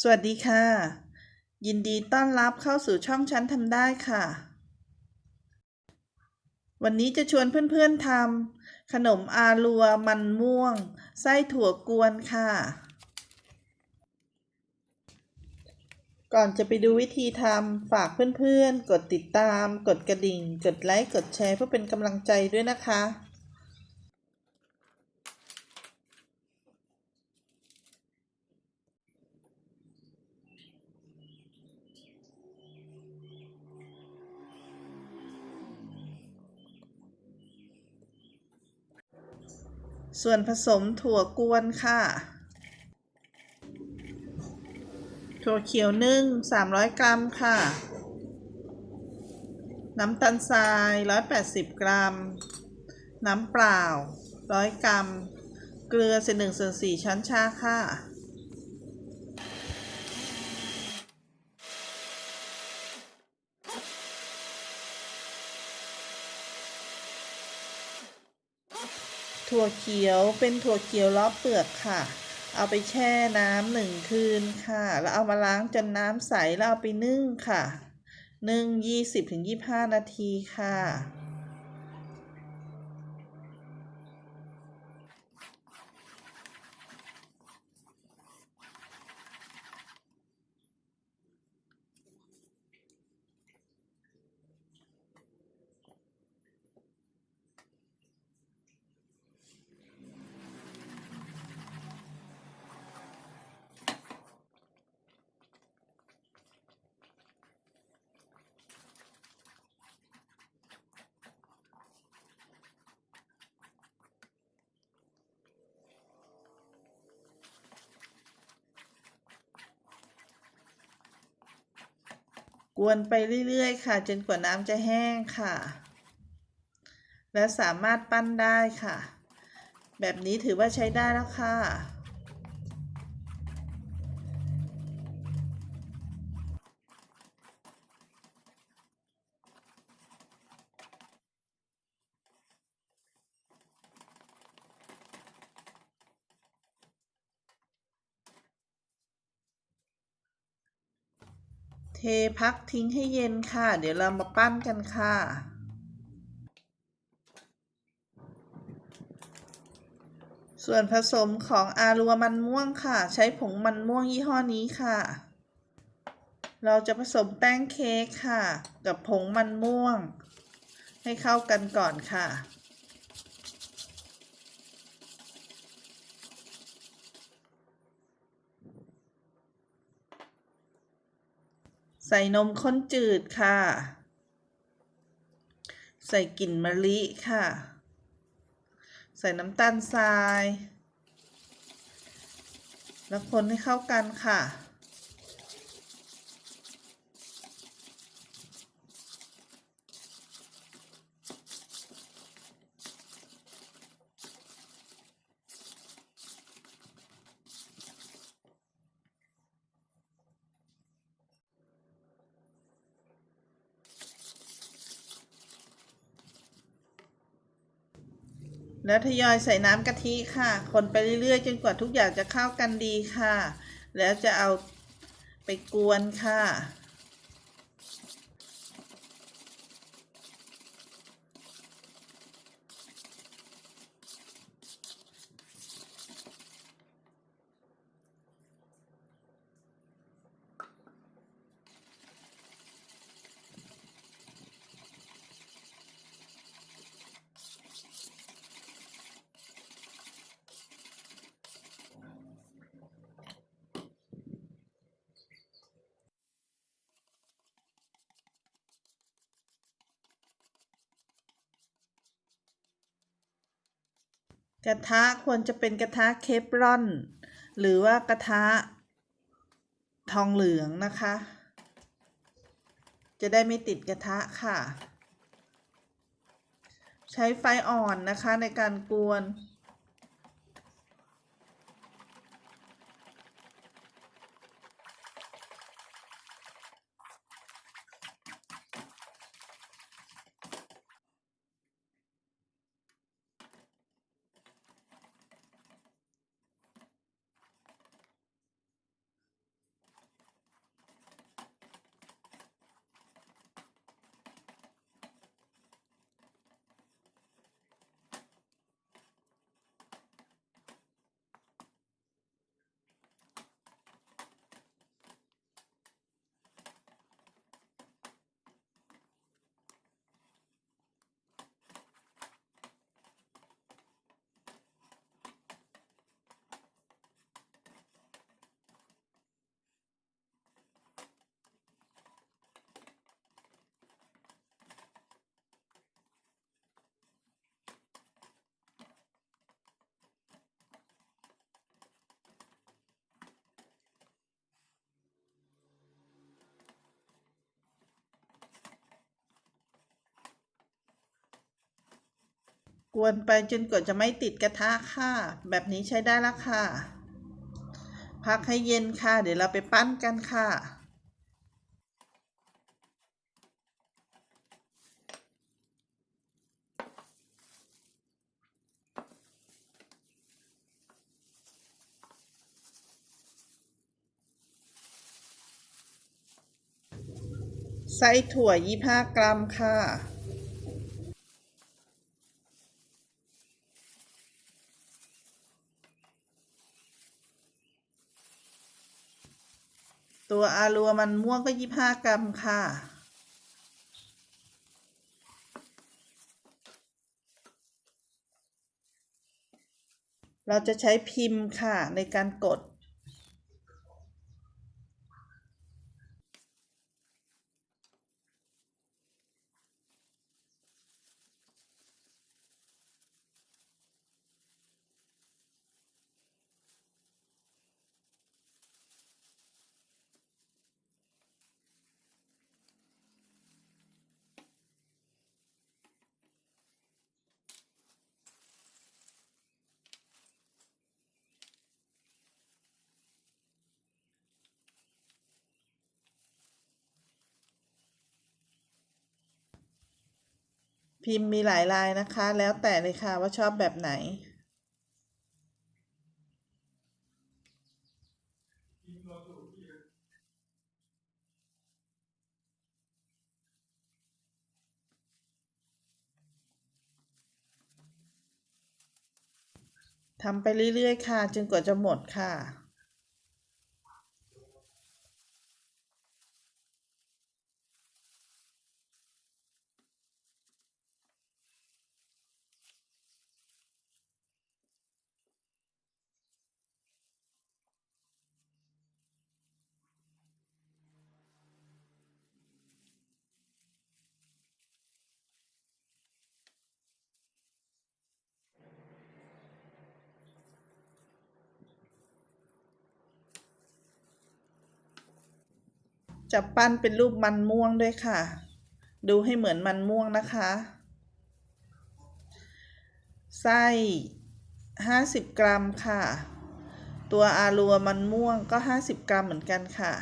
สวัสดีค่ะ ยินดีต้อนรับเข้าสู่ช่องชั้นทำได้ค่ะ วันนี้จะชวนเพื่อนๆทำขนมอาลัวมันม่วง ไส้ถั่วกวนค่ะ ก่อนจะไปดูวิธีทำฝากเพื่อนๆ กดติดตาม กดกระดิ่ง กดไลค์ กดแชร์เพื่อเป็นกำลังใจด้วยนะคะ ส่วนผสมถั่วกวนค่ะ ถั่วเขียวนึ่ง 300 กรัมค่ะ น้ำตาลทราย 180 กรัม น้ำเปล่า 100 กรัม เกลือเศษหนึ่งส่วนสี่ช้อนชาค่ะ ถั่วเขียวเป็นถั่วเขียวล้อเปลือกค่ะ เอาไปแช่น้ำหนึ่งคืนค่ะ แล้วเอามาล้างจนน้ำใสแล้วเอาไปนึ่งค่ะ นึ่งยี่สิบถึงยี่ห้านาทีค่ะ กวนไปเรื่อยๆ ค่ะ จนกว่าน้ำจะแห้งค่ะ และสามารถปั้นได้ค่ะ แบบนี้ถือว่าใช้ได้แล้วค่ะ เทพักทิ้งให้เย็นค่ะ เดี๋ยวเรามาปั้นกันค่ะ ส่วนผสมของอารัวมันม่วงค่ะ ใช้ผงมันม่วงยี่ห้อนี้ค่ะ เราจะผสมแป้งเค้กค่ะ กับผงมันม่วง ให้เข้ากันก่อนค่ะ ใส่นมข้นจืดค่ะ ใส่กลิ่นมะลิค่ะ ใส่น้ำตาลทราย แล้วคนให้เข้ากันค่ะ แล้วทยอยใส่น้ำกะทิค่ะ คนไปเรื่อยๆ จนกว่าทุกอย่างจะเข้ากันดีค่ะ แล้วจะเอาไปกวนค่ะ กระทะควรจะเป็นกระทะเคปรอน หรือว่ากระทะทองเหลืองนะคะ จะได้ไม่ติดกระทะค่ะ ใช้ไฟอ่อนนะคะในการกวน กวนไปจนกว่าจะไม่ติดกระทะค่ะ แบบนี้ใช้ได้แล้วค่ะ พักให้เย็นค่ะ เดี๋ยวเราไปปั้นกันค่ะไส้ถั่ว 25 กรัมค่ะารัวมันม่วงก็25กรัมค่ะ เราจะใช้พิมพ์ค่ะในการกด พิมพ์มีหลายลายนะคะ แล้วแต่เลยค่ะว่าชอบแบบไหน ทำไปเรื่อยๆค่ะ จนกว่าจะหมดค่ะ จะปั้นเป็นรูปมันม่วงด้วยค่ะ ดูให้เหมือนมันม่วงนะคะ ไส้ห้าสิบกรัมค่ะ ตัวอารัวมันม่วงก็ห้าสิบกรัมเหมือนกันค่ะ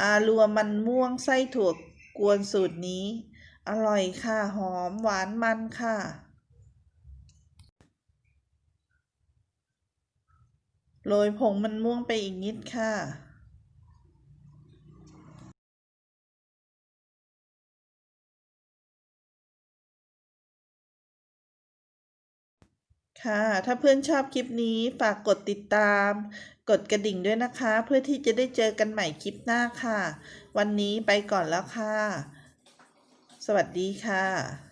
อารัวมันม่วงไส้ถั่วกวนสูตรนี้ อร่อยค่ะ หอมหวานมันค่ะ โรยผงมันม่วงไปอีกนิดค่ะ ค่ะ ถ้าเพื่อนชอบคลิปนี้ฝากกดติดตาม กดกระดิ่งด้วยนะคะ เพื่อที่จะได้เจอกันใหม่คลิปหน้าค่ะ วันนี้ไปก่อนแล้วค่ะ สวัสดีค่ะ